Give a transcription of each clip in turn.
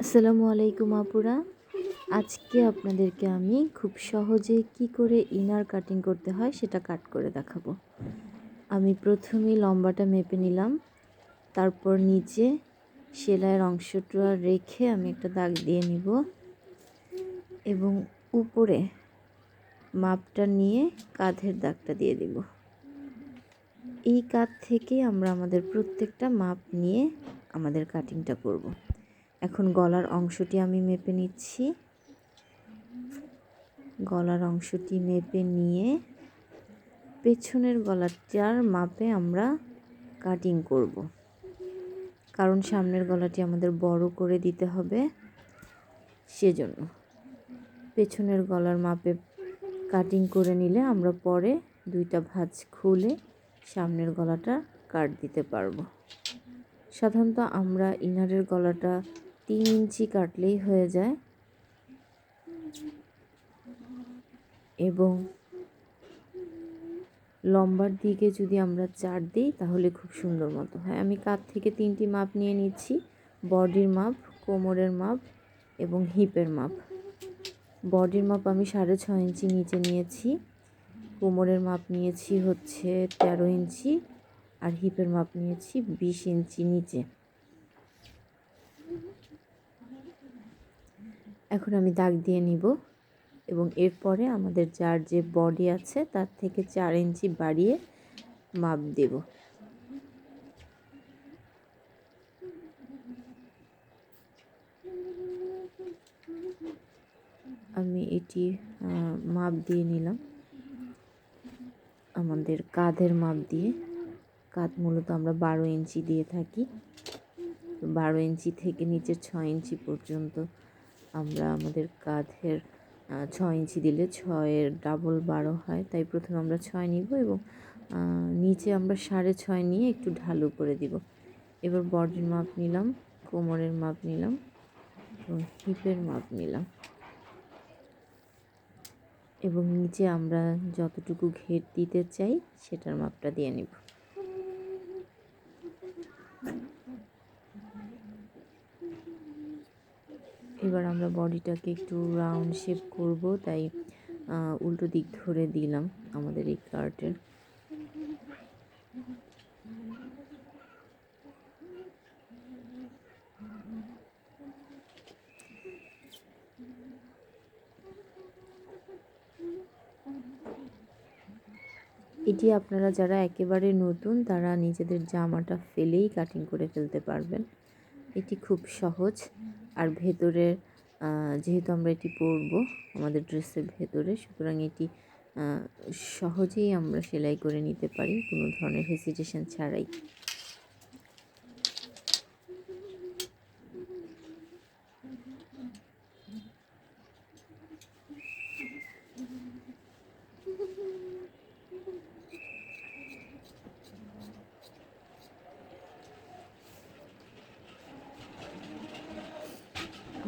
আসসালামু আলাইকুম আপুরা। আজকে আপনাদেরকে আমি খুব সহজে কি করে ইনার কাটিং করতে হয় সেটা কাট করে দেখাবো। আমি প্রথমেই লম্বাটা মেপে নিলাম, তারপর নিচে সেলাইয়ের অংশটা রেখে আমি একটা দাগ দিয়ে নিব এবং উপরে মাপটা নিয়ে কাঁধের দাগটা দিয়ে দিব। এই কাঁধ থেকে আমরা আমাদের প্রত্যেকটা মাপ নিয়ে আমাদের কাটিংটা করব। এখন গলার অংশটি আমি মেপে নিচ্ছি। গলার অংশটি মেপে নিয়ে পেছনের গলাটার মাপে আমরা কাটিং করব। কারণ সামনের গলাটি আমাদের বড় করে দিতে হবে সেজন্য। পেছনের গলার মাপে কাটিং করে নিলে আমরা পরে দুইটা ভাঁজ খুলে সামনের গলাটা কাট দিতে পারব। সাধারণত আমরা ইনারের গলাটা তিন ইঞ্চি কাটলেই হয়ে যায়। এবং লম্বার দিকে যদি আমরা চার দিই, তাহলে খুব সুন্দর মতো হয়। আমি কাত থেকে তিনটি মাপ নিয়ে নিচ্ছি। বডির মাপ, কোমরের মাপ এবং হিপের মাপ। বডির মাপ আমি সাড়ে ছয় ইঞ্চি নিচে নিয়েছি। কোমরের মাপ নিয়েছি হচ্ছে তেরো ইঞ্চি আর হিপের মাপ নিয়েছি বিশ ইঞ্চি নিচে। এখন আমি দাগ দিয়ে নিব এবং এরপরে আমাদের যার যে বডি আছে তার থেকে চার ইঞ্চি বাড়িয়ে মাপ দেব। আমি এটি মাপ দিয়ে নিলাম। আমাদের কাঁধের মাপ দিয়ে। কাঁধ মূলত আমরা বারো ইঞ্চি দিয়ে থাকি। বারো ইঞ্চি থেকে নিচের ছয় ইঞ্চি পর্যন্ত আমরা আমাদের কাঁধের ছয় ইঞ্চি দিলে ছয়ের ডাবল বারো হয়। তাই প্রথমে আমরা ছয় নিব এবং নিচে আমরা সাড়ে ছয় নিয়ে একটু ঢালু করে দিব। এবার বডির মাপ নিলাম, কোমরের মাপ নিলাম এবং হিপের মাপ নিলাম। এবং নিচে আমরা যতটুকু ঘের দিতে চাই, সেটার মাপটা দিয়ে নিব। এবার আমরা বডিটাকে একটু রাউন্ড শেপ করব, তাই উল্টো দিক ধরে দিলাম আমাদের এই কার্টের এটি আপনারা যারা একেবারে নতুন, তারা নিজেদের জামাটা ফেলেই কাটিং করে ফেলতে পারবেন। এটি খুব সহজ। আর ভেতরের যেহেতু আমরা এটি পরব আমাদের ড্রেসের ভেতরে, সুতরাং এটি সহজেই আমরা সেলাই করে নিতে পারি, কোনো ধরনের হেসিটেশন ছাড়াই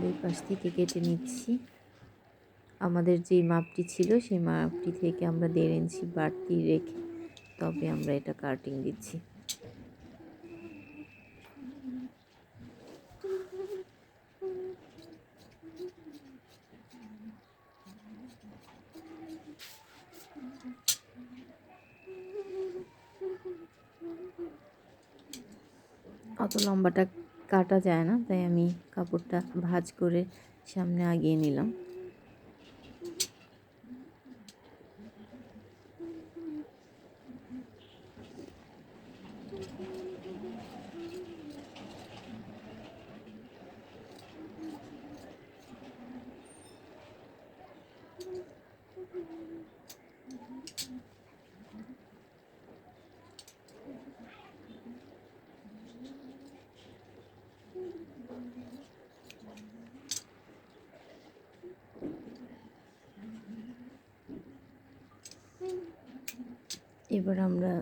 দুই পাশ থেকে কেটে নিচ্ছি। আমাদের যে মাপটি ছিল, সেই মাপটি থেকে আমরা দেড় ইঞ্চি বাড়তি রেখে তবে আমরা এটা কাটিং দিচ্ছি। অত লম্বাটা কাটা যায় না তাই আমি কাপড়টা ভাজ করে সামনে আগিয়ে নিলাম। এবার আমরা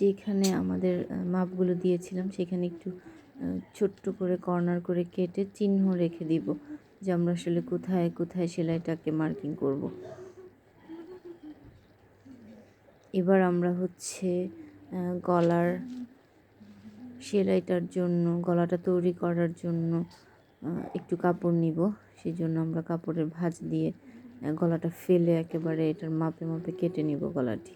যেখানে আমাদের মাপগুলো দিয়েছিলাম, সেখানে একটু ছোট্ট করে কর্নার করে কেটে চিহ্ন রেখে দিব যে আমরা আসলে কোথায় কোথায় সেলাইটাকে মার্কিং করব। এবার আমরা হচ্ছে গলার সেলাইটার জন্য, গলাটা তৈরি করার জন্য একটু কাপড় নিব। সেই জন্য আমরা কাপড়ের ভাঁজ দিয়ে গলাটা ফেলে একেবারে এটার মাপে মাপে কেটে নিব গলাটি।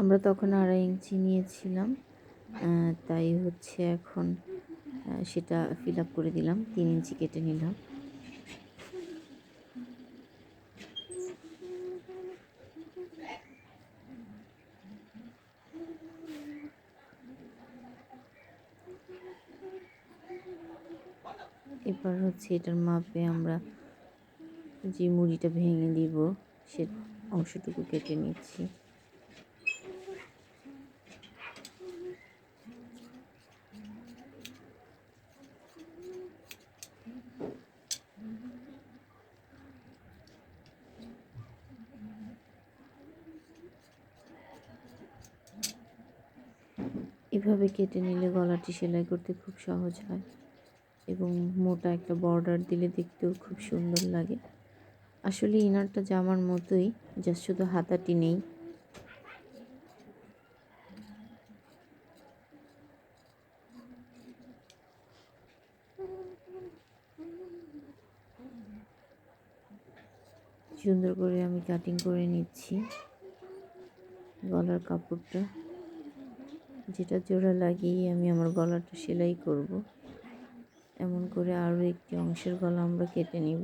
আমরা তখন আড়াই ইঞ্চি নিয়েছিলাম তাই হচ্ছে এখন সেটা ফিল আপ করে দিলাম, তিন ইঞ্চি কেটে নিলাম। এবার হচ্ছে এটার মাপে আমরা যে মুড়িটা ভেঙে দিব, সে অংশটুকু কেটে নিচ্ছি। এভাবে কেটে নিলে গলাটি সেলাই করতে খুব সহজ হয় এবং মোটা একটা বর্ডার দিলে দেখতেও খুব সুন্দর লাগে। আসলে ইনারটা জামার মতোই জাস্ট শুধু হাতাটি নেই। সুন্দর করে আমি কাটিং করে নিচ্ছি গলার কাপড়টা। যেটা জোড়া লাগিয়ে আমি আমার গলাটা সেলাই করব। এমন করে আরও একটি অংশের গলা আমরা কেটে নিব।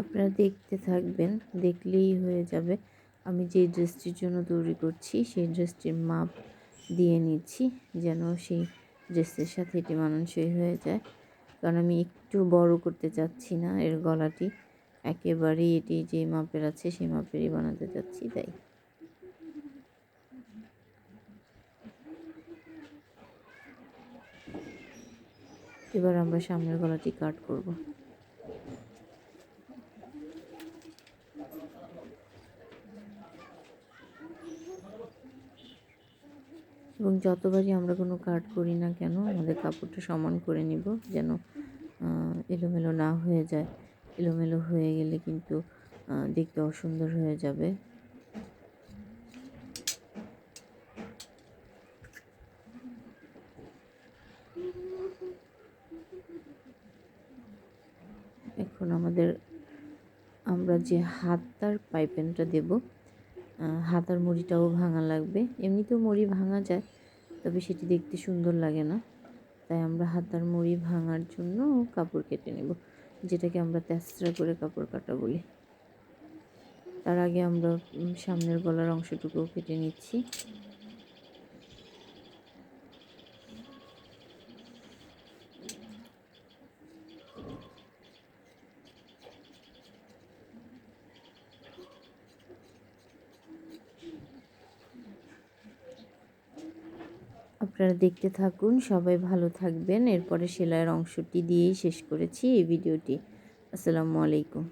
আপনারা দেখতে থাকবেন, দেখলেই হয়ে যাবে। আমি যে ড্রেসটির জন্য তৈরি করছি, সেই ড্রেসটির মাপ দিয়ে নিচ্ছি, যেন সেই ড্রেসের সাথে এটি মানানসই হয়ে যায়। কারণ আমি একটু বড় করতে চাচ্ছি না, এর গলাটি একেবারেই এটি যে মাপের আছে, সেই মাপেরই বানাতে চাচ্ছি, তাই। এবার আমরা সামনের গলাটি কাট করব। এবং যতবারই আমরা কোনো কাট করি না কেন, আমাদের কাপড়টা সমান করে নিব যেন এলোমেলো না হয়ে যায়। এলোমেলো হয়ে গেলে কিন্তু দেখতে অসুন্দর হয়ে যাবে। এখন আমাদের, আমরা যে হাতার পাইপেনটা দেব হাতার মুড়িটাও ভাঙা লাগবে। এমনিতেও মুড়ি ভাঙা যায় তবে সেটি দেখতে সুন্দর লাগে না। তাই আমরা হাতার মুড়ি ভাঙার জন্য কাপড় কেটে নেব, যেটাকে আমরা তেসরা করে কাপড় কাটা বলি। তার আগে আমরা সামনের গলার অংশটুকুও কেটে নিচ্ছি। আপনারা দেখতে থাকুন, সবাই ভালো থাকবেন। এরপরে সেলাইয়ের অংশটি দিয়েই শেষ করেছি এই ভিডিওটি। আসসালামু আলাইকুম।